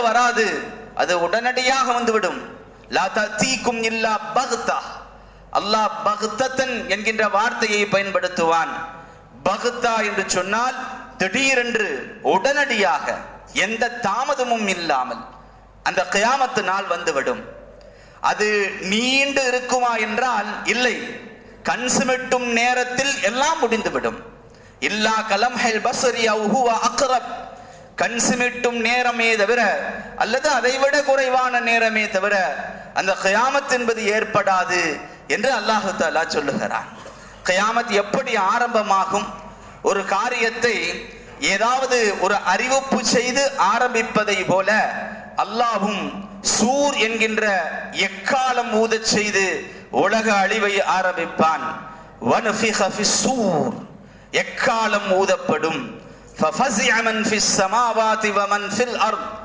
வராது. அது உடனடியாக வந்துவிடும். லா இல்லா பக்தா அல்லாஹ் பக்தத்தன் என்கின்ற வார்த்தையை பயன்படுத்துவான். பகுத்தா என்று சொன்னால் திடீரென்று உடனடியாக எந்த தாமதமும் இல்லாமல் அந்த கியாமத்து நாள் வந்துவிடும். அது நீண்டு இருக்குமா என்றால் இல்லை. கண் சிமிட்டும் நேரத்தில் எல்லாம் முடிந்துவிடும். இல்லா கலம் ஹெல் பசரி அக்ரப். கண் சிமிட்டும் நேரமே தவிர அல்லது அதைவிட குறைவான நேரமே தவிர அந்த கயாமத் என்பது ஏற்படாது என்று அல்லாஹு தாலா சொல்லுகிறான். கயாமத் எப்படி ஆரம்பமாகும்? ஒரு காரியத்தை ஏதாவது ஒரு அறிவிப்பு செய்து ஆரம்பிப்பதை போல அல்லாஹும் சூர் என்கின்ற எக்காலம் ஊதச் செய்து உலக அழிவை ஆரம்பிப்பான். எக்காலம் ஊதப்படும்? فَفَزِعَ مَنْ فِي السَّمَاوَاتِ وَمَنْ فِي الْأَرْضِ.